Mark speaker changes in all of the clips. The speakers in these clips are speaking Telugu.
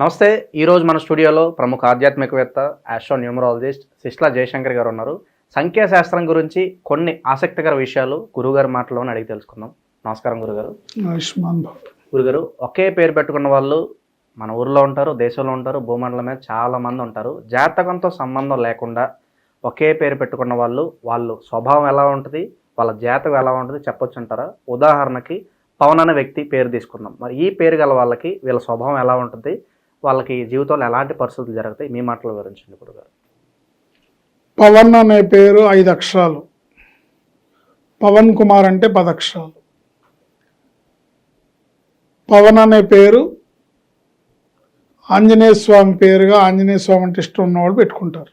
Speaker 1: నమస్తే ఈరోజు మన స్టూడియోలో ప్రముఖ ఆధ్యాత్మికవేత్త ఆస్ట్రో న్యూమరాలజిస్ట్ సిస్లా జయశంకర్ గారు ఉన్నారు. సంఖ్యాశాస్త్రం గురించి కొన్ని ఆసక్తికర విషయాలు గురుగారి మాటలోనే అడిగి తెలుసుకుందాం. నమస్కారం గురుగారు. గురుగారు ఒకే పేరు పెట్టుకున్న వాళ్ళు మన ఊర్లో ఉంటారు దేశంలో ఉంటారు భూమండలం మీద చాలా మంది ఉంటారు. జాతకంతో సంబంధం లేకుండా ఒకే పేరు పెట్టుకున్న వాళ్ళు వాళ్ళు స్వభావం ఎలా ఉంటుంది వాళ్ళ జాతకం ఎలా ఉంటుంది చెప్పొచ్చు అంటారా? ఉదాహరణకి పవన్ అనే వ్యక్తి పేరు తీసుకుందాం. మరి ఈ పేరు గల వాళ్ళకి వీళ్ళ స్వభావం ఎలా ఉంటుంది వాళ్ళకి జీవితంలో ఎలాంటి పరిస్థితులు జరుగుతాయి? మీ మాటలు వివరించండి గురుగారు.
Speaker 2: పవన్ అనే పేరు ఐదు అక్షరాలు. పవన్ కుమార్ అంటే పది అక్షరాలు. పవన్ అనే పేరు ఆంజనేయ స్వామి పేరుగా ఆంజనేయ స్వామి అంటే ఇష్టం ఉన్నవాళ్ళు పెట్టుకుంటారు.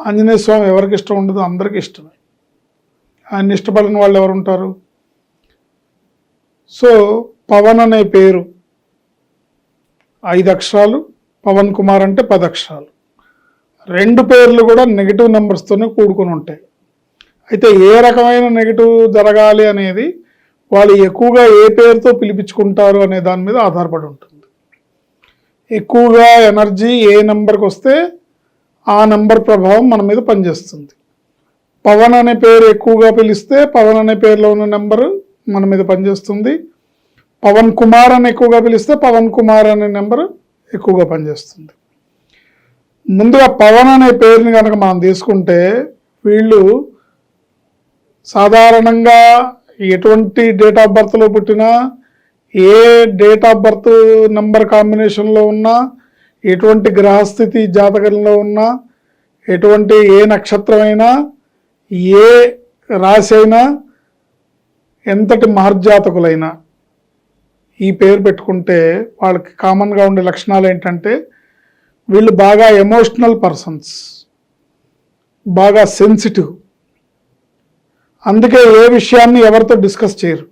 Speaker 2: ఆంజనేయ స్వామి ఎవరికి ఇష్టం ఉండదు అందరికీ ఇష్టమే. ఆయన ఇష్టపడిన వాళ్ళు ఎవరు ఉంటారు? సో పవన్ అనే పేరు ఐదు అక్షరాలు పవన్ కుమార్ అంటే పది అక్షరాలు. రెండు పేర్లు కూడా నెగిటివ్ నెంబర్స్తోనే కూడుకొని ఉంటాయి. అయితే ఏ రకమైన నెగిటివ్ జరగాలి అనేది వాళ్ళు ఎక్కువగా ఏ పేరుతో పిలిపించుకుంటారు అనే దాని మీద ఆధారపడి ఉంటుంది. ఎక్కువగా ఎనర్జీ ఏ నెంబర్కి వస్తే ఆ నెంబర్ ప్రభావం మన మీద పనిచేస్తుంది. పవన్ అనే పేరు ఎక్కువగా పిలిస్తే పవన్ అనే పేరులో ఉన్న నెంబరు మన మీద పనిచేస్తుంది. పవన్ కుమార్ అని ఎక్కువగా పిలిస్తే పవన్ కుమార్ అనే నెంబర్ ఎక్కువగా పనిచేస్తుంది. ముందుగా పవన్ అనే పేరుని కనుక మనం తీసుకుంటే వీళ్ళు సాధారణంగా ఎటువంటి డేట్ ఆఫ్ బర్త్లో పుట్టినా ఏ డేట్ ఆఫ్ బర్త్ నెంబర్ కాంబినేషన్లో ఉన్నా ఎటువంటి గ్రహస్థితి జాతకంలో ఉన్నా ఎటువంటి ఏ నక్షత్రమైనా ఏ రాశి అయినా ఎంతటి మహర్జాతకులైనా ఈ పేరు పెట్టుకుంటే వాళ్ళకి కామన్గా ఉండే లక్షణాలు ఏంటంటే వీళ్ళు బాగా ఎమోషనల్ పర్సన్స్ బాగా సెన్సిటివ్ అందుకే ఏ విషయాన్ని ఎవరితో డిస్కస్ చేయరు.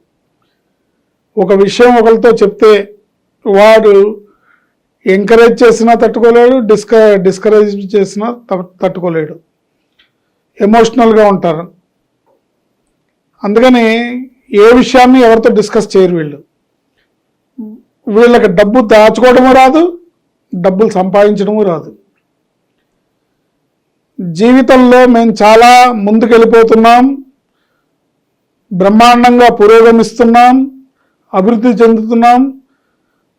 Speaker 2: ఒక విషయం ఒకరితో చెప్తే వాడు ఎంకరేజ్ చేసినా తట్టుకోలేడు డిస్క డిస్కరేజ్ చేసినా తట్టుకోలేడు. ఎమోషనల్గా ఉంటారు. అందుకని ఏ విషయాన్ని ఎవరితో డిస్కస్ చేయరు వీళ్ళు. వీళ్ళకి డబ్బు దాచుకోవడము రాదు డబ్బులు సంపాదించడము రాదు. జీవితంలో మేము చాలా ముందుకెళ్ళిపోతున్నాం బ్రహ్మాండంగా పురోగమిస్తున్నాం అభివృద్ధి చెందుతున్నాం.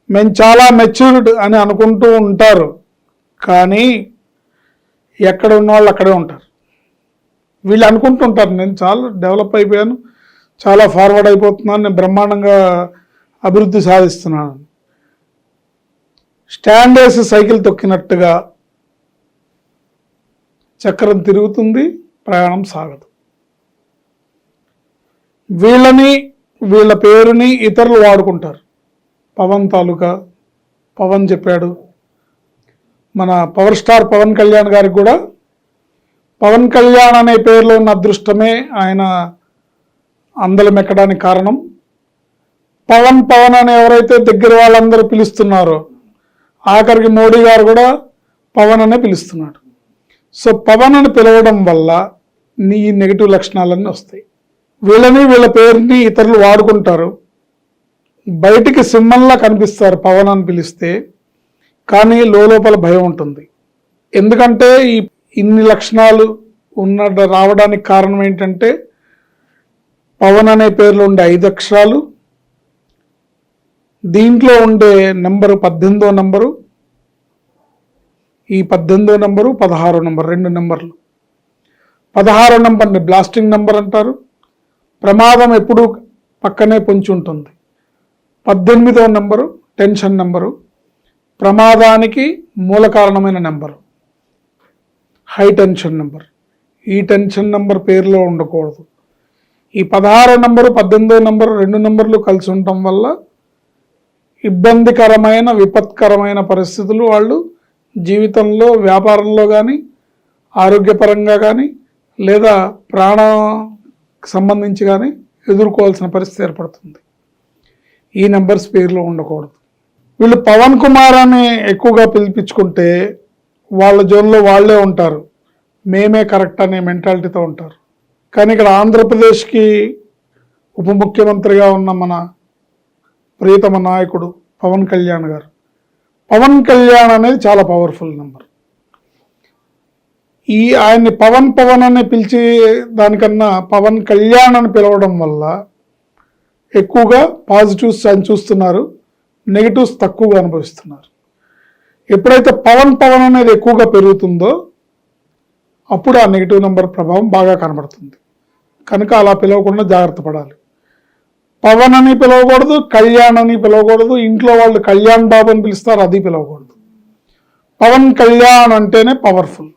Speaker 2: మేము చాలా మెచ్యూర్డ్ అని అనుకుంటూ ఉంటారు కానీ ఎక్కడ ఉన్న వాళ్ళు అక్కడే ఉంటారు. వీళ్ళు అనుకుంటుంటారు నేను చాలా డెవలప్ అయిపోయాను చాలా ఫార్వర్డ్ అయిపోతున్నాను నేను బ్రహ్మాండంగా అభివృద్ధి సాధిస్తున్నాను. స్టాండ్ వేసి సైకిల్ తొక్కినట్టుగా చక్రం తిరుగుతుంది ప్రయాణం సాగదు. వీళ్ళని వీళ్ళ పేరుని ఇతరులు వాడుకుంటారు. పవన్ తాలూకా పవన్ చెప్పాడు. మన పవర్ స్టార్ పవన్ కళ్యాణ్ గారికి కూడా పవన్ కళ్యాణ్ అనే పేరులో ఉన్న అదృష్టమే ఆయన అందలం ఎక్కడానికి కారణం. పవన్ పవన్ అని ఎవరైతే దగ్గర వాళ్ళందరూ పిలుస్తున్నారో ఆఖరికి మోడీ గారు కూడా పవన్ అనే పిలుస్తున్నాడు. సో పవన్ అని పిలవడం వల్ల నీ నెగిటివ్ లక్షణాలన్నీ వస్తాయి. వీళ్ళని వీళ్ళ పేరుని ఇతరులు వాడుకుంటారు. బయటికి సింహంలా కనిపిస్తారు పవన్ అని పిలిస్తే కానీ లోపల భయం ఉంటుంది. ఎందుకంటే ఈ ఇన్ని లక్షణాలు ఉన్న రావడానికి కారణం ఏంటంటే పవన్ అనే పేర్లు ఉండే ఐదు అక్షరాలు దీంట్లో ఉండే నెంబరు పద్దెనిమిదో నెంబరు ఈ పద్దెనిమిదో నెంబరు పదహారో నెంబర్ రెండు నెంబర్లు. పదహారో నెంబర్ని బ్లాస్టింగ్ నెంబర్ అంటారు. ప్రమాదం ఎప్పుడూ పక్కనే పొంచి ఉంటుంది. పద్దెనిమిదో నెంబరు టెన్షన్ నెంబరు ప్రమాదానికి మూల కారణమైన నెంబరు. హై టెన్షన్ నెంబర్ ఈ టెన్షన్ నెంబర్ పేరులో ఉండకూడదు. ఈ పదహారో నెంబరు పద్దెనిమిదో నెంబరు రెండు నెంబర్లు కలిసి ఉండటం వల్ల ఇబ్బందికరమైన విపత్కరమైన పరిస్థితులు వాళ్ళు జీవితంలో వ్యాపారంలో కానీ ఆరోగ్యపరంగా కానీ లేదా ప్రాణ సంబంధించి కానీ ఎదుర్కోవాల్సిన పరిస్థితి ఏర్పడుతుంది. ఈ నెంబర్స్ పేర్లో ఉండకూడదు. వీళ్ళు పవన్ కుమార్ అని ఎక్కువగా పిలిపించుకుంటే వాళ్ళ జోన్లో వాళ్ళే ఉంటారు. మేమే కరెక్ట్ అనే మెంటాలిటీతో ఉంటారు. కానీ ఇక్కడ ఆంధ్రప్రదేశ్కి ఉప ముఖ్యమంత్రిగా ఉన్న మన ప్రియతమ నాయకుడు పవన్ కళ్యాణ్ గారు. పవన్ కళ్యాణ్ అనేది చాలా పవర్ఫుల్ నెంబర్ ఈ ఆయన్ని పవన్ పవన్ అని పిలిచి దానికన్నా పవన్ కళ్యాణ్ అని పిలవడం వల్ల ఎక్కువగా పాజిటివ్స్ ఆయన చూస్తున్నారు నెగిటివ్స్ తక్కువగా అనుభవిస్తున్నారు. ఎప్పుడైతే పవన్ పవన్ అనేది ఎక్కువగా పెరుగుతుందో అప్పుడు ఆ నెగిటివ్ నెంబర్ ప్రభావం బాగా కనబడుతుంది. కనుక అలా పిలవకుండా జాగ్రత్త పడాలి. పవన్ అని పిలవకూడదు కళ్యాణ్ అని పిలవకూడదు ఇంట్లో వాళ్ళు కళ్యాణ్ బాబు అని పిలుస్తారు అది పిలవకూడదు. పవన్ కళ్యాణ్ అంటేనే పవర్ఫుల్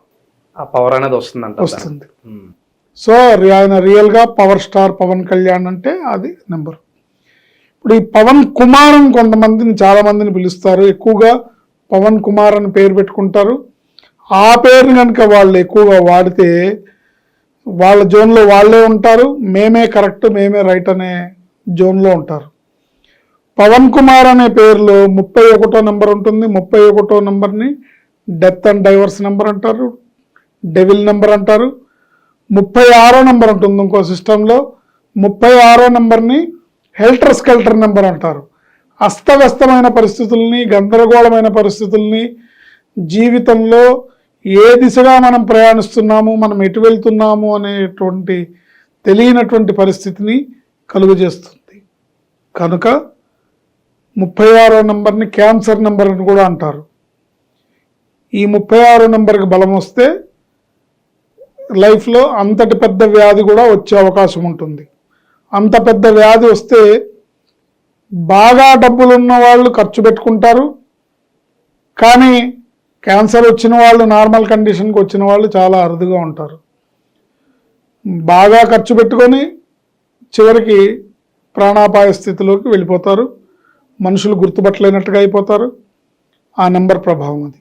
Speaker 1: ఆ పవర్ అనేది వస్తుందంట
Speaker 2: వస్తుంది. సో రి- ఆయన రియల్గా పవర్ స్టార్ పవన్ కళ్యాణ్ అంటే అది నెంబర్ ఇప్పుడు ఈ పవన్ కుమార్ అని కొంతమందిని చాలా మందిని పిలుస్తారు. ఎక్కువగా పవన్ కుమార్ అని పేరు పెట్టుకుంటారు. ఆ పేరుని కనుక వాళ్ళు ఎక్కువగా వాడితే వాళ్ళ జోన్లో వాళ్ళే ఉంటారు. మేమే కరెక్ట్ మేమే రైట్ అనే జోన్లో ఉంటారు. పవన్ కుమార్ అనే పేరులో ముప్పై ఒకటో నెంబర్ ఉంటుంది. ముప్పై ఒకటో నెంబర్ని డెత్ అండ్ డైవర్స్ నెంబర్ అంటారు. డెవిల్ నెంబర్ అంటారు. ముప్పై ఆరో నెంబర్ ఉంటుంది ఇంకో సిస్టంలో. ముప్పై ఆరో నెంబర్ని హెల్టర్ స్కెల్టర్ నెంబర్ అంటారు. అస్తవ్యస్తమైన పరిస్థితుల్ని గందరగోళమైన పరిస్థితుల్ని జీవితంలో ఏ దిశగా మనం ప్రయాణిస్తున్నాము మనం ఎటు వెళ్తున్నాము అనేటువంటి తెలియనటువంటి పరిస్థితిని కలుగజేస్తుంది. కనుక ముప్పై ఆరో నెంబర్ని క్యాన్సర్ నెంబర్ అని కూడా అంటారు. ఈ ముప్పై ఆరో నెంబర్కి బలం వస్తే లైఫ్లో అంతటి పెద్ద వ్యాధి కూడా వచ్చే అవకాశం ఉంటుంది. అంత పెద్ద వ్యాధి వస్తే బాగా డబ్బులు ఉన్న వాళ్ళు ఖర్చు పెట్టుకుంటారు. కానీ క్యాన్సర్ వచ్చిన వాళ్ళు నార్మల్ కండిషన్కి వచ్చిన వాళ్ళు చాలా అరుదుగా ఉంటారు. బాగా ఖర్చు పెట్టుకొని చివరికి ప్రాణాపాయ స్థితిలోకి వెళ్ళిపోతారు. మనుషులు గుర్తుపట్టలేనట్టుగా అయిపోతారు. ఆ నెంబర్ ప్రభావం అది.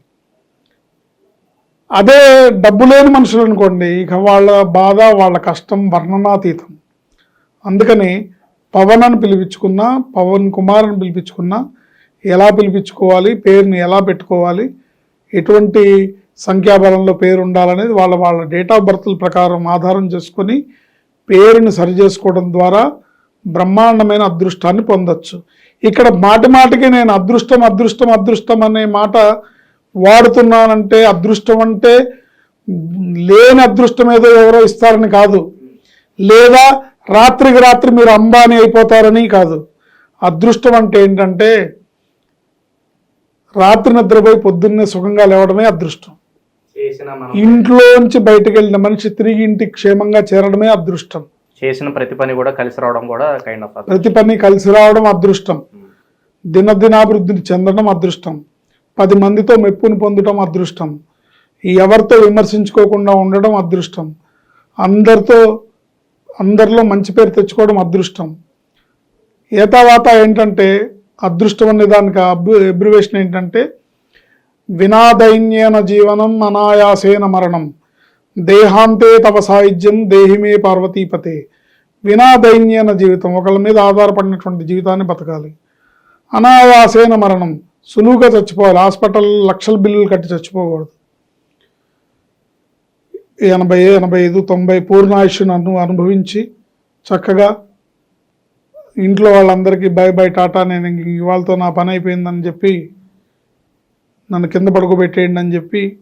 Speaker 2: అదే డబ్బు లేని మనుషులు అనుకోండి ఇక వాళ్ళ బాధ వాళ్ళ కష్టం వర్ణనాతీతం. అందుకని పవన్ అని పిలిపించుకున్నా పవన్ కుమార్ అని పిలిపించుకున్నా ఎలా పిలిపించుకోవాలి పేరుని ఎలా పెట్టుకోవాలి ఎటువంటి సంఖ్యాబలంలో పేరు ఉండాలనేది వాళ్ళ వాళ్ళ డేట్ ఆఫ్ బర్త్ల ప్రకారం ఆధారం చేసుకొని పేరుని సరి చేసుకోవడం ద్వారా బ్రహ్మాండమైన అదృష్టాన్ని పొందొచ్చు. ఇక్కడ మాటి మాటికి నేను అదృష్టం అదృష్టం అదృష్టం అనే మాట వాడుతున్నానంటే అదృష్టం అంటే లేని అదృష్టం ఏదో ఎవరో ఇస్తారని కాదు. లేదా రాత్రికి రాత్రి మీరు అంబానీ అయిపోతారని కాదు. అదృష్టం అంటే ఏంటంటే రాత్రి నిద్రపోయి పొద్దున్నే సుఖంగా లేవడమే అదృష్టం. ఇంట్లోంచి బయటకు వెళ్ళిన మనిషి తిరిగి ఇంటికి క్షేమంగా చేరడమే అదృష్టం.
Speaker 1: చేసిన ప్రతి పని కూడా కలిసి రావడం కూడా కైండ్ ఆఫ్
Speaker 2: ప్రతి పని కలిసి రావడం అదృష్టం. దినదినాభివృద్ధిని చెందడం అదృష్టం. పది మందితో మెప్పుని పొందడం అదృష్టం. ఎవరితో విమర్శించుకోకుండా ఉండడం అదృష్టం. అందరితో అందరిలో మంచి పేరు తెచ్చుకోవడం అదృష్టం. ఏ తర్వాత ఏంటంటే అదృష్టం అనే దానికి అబ్ ఎబ్రివేషన్ ఏంటంటే వినాదైన్యేన జీవనం అనాయాసేన మరణం. దేహాంతే తవ సాహిత్యం దేహిమే పార్వతీపతే. వినాదైన్యేన జీవితం ఒకళ్ళ మీద ఆధారపడినటువంటి జీవితాన్ని బతకాలి. అనాయాసేన మరణం సులువుగా చచ్చిపోవాలి. హాస్పిటల్ లక్షల బిల్లులు కట్టి చచ్చిపోకూడదు. ఎనభై ఎనభై ఐదు తొంభై పూర్ణాయుష్ను అను అనుభవించి చక్కగా ఇంట్లో వాళ్ళందరికీ బై బై టాటా నేను ఇవాళతో నా పని అయిపోయిందని చెప్పి నన్ను కింద పడుకోబెట్టేయండి అని చెప్పి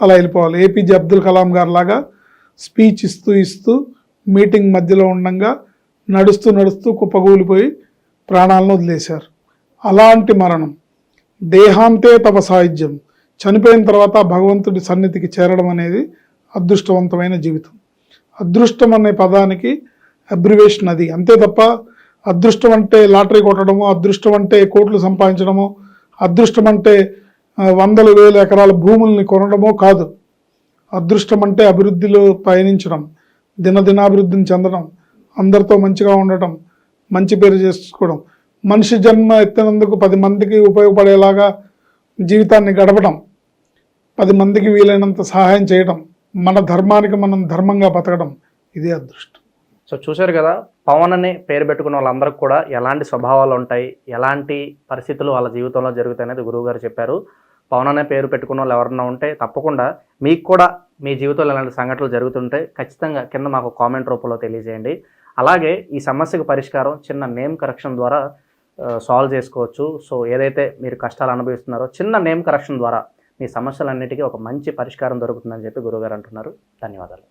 Speaker 2: అలా వెళ్ళిపోవాలి. ఏపీజే అబ్దుల్ కలాం గారు లాగా స్పీచ్ ఇస్తూ ఇస్తూ మీటింగ్ మధ్యలో ఉండంగా నడుస్తూ నడుస్తూ కుప్పగూలిపోయి ప్రాణాలను వదిలేశారు. అలాంటి మరణం దేహాంతే తప సాహిత్యం చనిపోయిన తర్వాత భగవంతుడి సన్నిధికి చేరడం అనేది అదృష్టవంతమైన జీవితం. అదృష్టం అనే పదానికి అబ్రివేషన్ అది. అంతే తప్ప అదృష్టం అంటే లాటరీ కొట్టడము అదృష్టం అంటే కోట్లు సంపాదించడము అదృష్టం అంటే వందల వేల ఎకరాల భూముల్ని కొనడమో కాదు. అదృష్టం అంటే అభివృద్ధిలో పయనించడం దినదినాభివృద్ధిని చెందడం అందరితో మంచిగా ఉండటం మంచి పేరు చేసుకోవడం మనిషి జన్మ ఎత్తినందుకు పది మందికి ఉపయోగపడేలాగా జీవితాన్ని గడపడం పది మందికి వీలైనంత సహాయం చేయడం మన ధర్మానికి మనం ధర్మంగా బతకడం ఇదే అదృష్టం.
Speaker 1: సో చూశారు కదా పవన్ అనే పేరు పెట్టుకున్న వాళ్ళందరికీ కూడా ఎలాంటి స్వభావాలు ఉంటాయి ఎలాంటి పరిస్థితులు వాళ్ళ జీవితంలో జరుగుతాయి అనేది గురువు గారు చెప్పారు. పవన్ అనే పేరు పెట్టుకున్న వాళ్ళు ఎవరన్నా ఉంటే తప్పకుండా మీకు కూడా మీ జీవితంలో ఇలాంటి సంఘటనలు జరుగుతుంటే ఖచ్చితంగా కింద మాకు కామెంట్ రూపంలో తెలియజేయండి. అలాగే ఈ సమస్యకు పరిష్కారం చిన్న నేమ్ కరెక్షన్ ద్వారా సాల్వ్ చేసుకోవచ్చు. సో ఏదైతే మీరు కష్టాలు అనుభవిస్తున్నారో చిన్న నేమ్ కరెక్షన్ ద్వారా మీ సమస్యలన్నిటికీ ఒక మంచి పరిష్కారం దొరుకుతుందని చెప్పి గురువుగారు అంటున్నారు. ధన్యవాదాలు.